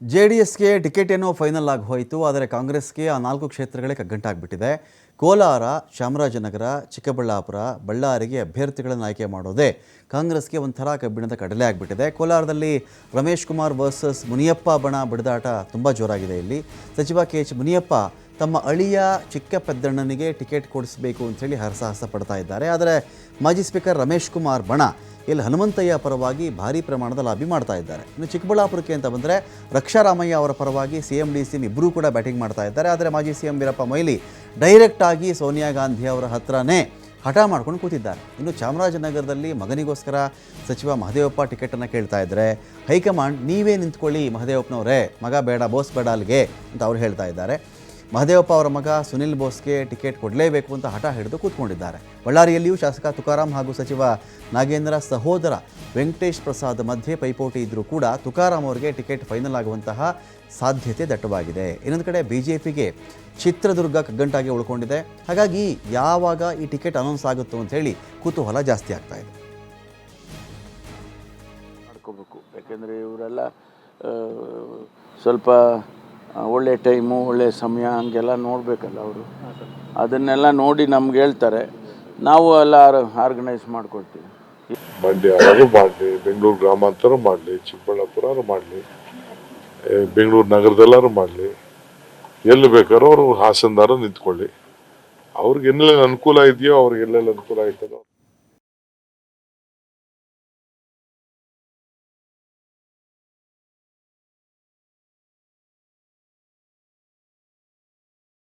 J D ಎಸ್ಗೆ ticket ಏನೋ final ಆಗಿ ಹೋಯಿತು, ಆದರೆ ಕಾಂಗ್ರೆಸ್ಗೆ ಆ ನಾಲ್ಕು ಕ್ಷೇತ್ರಗಳೇ ಕಗ್ಗಂಟಾಗ್ಬಿಟ್ಟಿದೆ. ಕೋಲಾರ, ಚಾಮರಾಜನಗರ, ಚಿಕ್ಕಬಳ್ಳಾಪುರ, ಬಳ್ಳಾರಿಗೆ ಅಭ್ಯರ್ಥಿಗಳನ್ನು ಆಯ್ಕೆ ಮಾಡೋದೇ ಕಾಂಗ್ರೆಸ್ಗೆ ಒಂಥರ ಕಬ್ಬಿಣದ ಕಡಲೆ ಆಗಿಬಿಟ್ಟಿದೆ. ಕೋಲಾರದಲ್ಲಿ ರಮೇಶ್ ಕುಮಾರ್ ವರ್ಸಸ್ ಮುನಿಯಪ್ಪ ಬಣ ಬಡಿದಾಟ ತುಂಬ ಜೋರಾಗಿದೆ ಇಲ್ಲಿ. ಸಚಿವ ಕೆ ಎಚ್ ಮುನಿಯಪ್ಪ ತಮ್ಮ ಅಳಿಯ ಚಿಕ್ಕ ಪೆದ್ದಣ್ಣನಿಗೆ ಟಿಕೆಟ್ ಕೊಡಿಸಬೇಕು ಅಂಥೇಳಿ ಹರಸಾಹಸ ಪಡ್ತಾ ಇದ್ದಾರೆ. ಆದರೆ ಮಾಜಿ ಸ್ಪೀಕರ್ ರಮೇಶ್ ಕುಮಾರ್ ಬಣ ಇಲ್ಲಿ ಹನುಮಂತಯ್ಯ ಪರವಾಗಿ ಭಾರೀ ಪ್ರಮಾಣದ ಲಾಬಿ ಮಾಡ್ತಾ ಇದ್ದಾರೆ. ಇನ್ನು ಚಿಕ್ಕಬಳ್ಳಾಪುರಕ್ಕೆ ಅಂತ ಬಂದರೆ ರಕ್ಷಾರಾಮಯ್ಯ ಅವರ ಪರವಾಗಿ C M D C M ಇಬ್ಬರೂ ಕೂಡ ಬ್ಯಾಟಿಂಗ್ ಮಾಡ್ತಾ ಇದ್ದಾರೆ. ಆದರೆ ಮಾಜಿ C M Veerappa Moily direct ಆಗಿ ಸೋನಿಯಾ ಗಾಂಧಿ ಅವರ ಹತ್ರನೇ ಹಠ ಮಾಡ್ಕೊಂಡು ಕೂತಿದ್ದಾರೆ. ಇನ್ನು ಚಾಮರಾಜನಗರದಲ್ಲಿ ಮಗನಿಗೋಸ್ಕರ ಸಚಿವ ಮಹದೇವಪ್ಪ ಟಿಕೆಟನ್ನು ಕೇಳ್ತಾ ಇದ್ದಾರೆ ಹೈಕಮಾಂಡ್ ನೀವೇ ನಿಂತ್ಕೊಳ್ಳಿ ಮಹದೇವಪ್ಪನವರೇ, ಮಗ ಬೇಡ, ಬೋಸ್ ಬೇಡ ಅಲ್ಲಿಗೆ ಅಂತ ಅವ್ರು ಹೇಳ್ತಾ ಇದ್ದಾರೆ. ಮಹದೇವಪ್ಪ ಅವರ ಮಗ ಸುನಿಲ್ ಬೋಸ್ಗೆ ಟಿಕೆಟ್ ಕೊಡಲೇಬೇಕು ಅಂತ ಹಠ ಹಿಡಿದು ಕೂತ್ಕೊಂಡಿದ್ದಾರೆ. ಬಳ್ಳಾರಿಯಲ್ಲಿಯೂ ಶಾಸಕ ತುಕಾರಾಂ ಹಾಗೂ ಸಚಿವ ನಾಗೇಂದ್ರ ಸಹೋದರ ವೆಂಕಟೇಶ್ ಪ್ರಸಾದ್ ಮಧ್ಯೆ ಪೈಪೋಟಿ ಇದ್ದರೂ ಕೂಡ ತುಕಾರಾಂ ಅವರಿಗೆ ಟಿಕೆಟ್ ಫೈನಲ್ ಆಗುವಂತಹ ಸಾಧ್ಯತೆ ದಟ್ಟವಾಗಿದೆ. ಇನ್ನೊಂದು ಕಡೆ ಬಿ ಜೆ ಪಿಗೆ ಚಿತ್ರದುರ್ಗ ಕಗ್ಗಂಟಾಗಿ ಉಳ್ಕೊಂಡಿದೆ. ಹಾಗಾಗಿ ಯಾವಾಗ ಈ ಟಿಕೆಟ್ ಅನೌನ್ಸ್ ಆಗುತ್ತೋ ಅಂತ ಹೇಳಿ ಕುತೂಹಲ ಜಾಸ್ತಿ ಆಗ್ತಾ ಇದೆ. ಮಾಡ್ಕೋಬೇಕು. ಯಾಕೆಂದರೆ ಇವರೆಲ್ಲ ಸ್ವಲ್ಪ ಒಳ್ಳೆ ಟೈಮು, ಒಳ್ಳೆ ಸಮಯ, ಹಂಗೆಲ್ಲ ನೋಡಬೇಕಲ್ಲ ಅವರು. ಅದನ್ನೆಲ್ಲ ನೋಡಿ ನಮ್ಗೆ ಹೇಳ್ತಾರೆ. ನಾವು ಎಲ್ಲ ಆರ್ಗನೈಸ್ ಮಾಡ್ಕೊಳ್ತೀವಿ. ಮಂಡ್ಯ ಮಾಡಲಿ. ಬೆಂಗಳೂರು ಗ್ರಾಮಾಂತರ ಮಾಡಲಿ ಚಿಕ್ಕಬಳ್ಳಾಪುರ ಮಾಡಲಿ ಬೆಂಗಳೂರು ನಗರದಲ್ಲಾರು ಮಾಡಲಿ. ಎಲ್ಲಿ ಬೇಕಾದ್ರೂ ಅವರು ಹಾಸನದಾರ ನಿಂತ್ಕೊಳ್ಳಿ. ಅವ್ರಿಗೆ ಎಲ್ಲೆಲ್ಲ ಅನುಕೂಲ ಇದೆಯೋ ಅವ್ರಿಗೆ ಎಲ್ಲೆಲ್ಲಿ ಅನುಕೂಲ ಆಯ್ತದೋ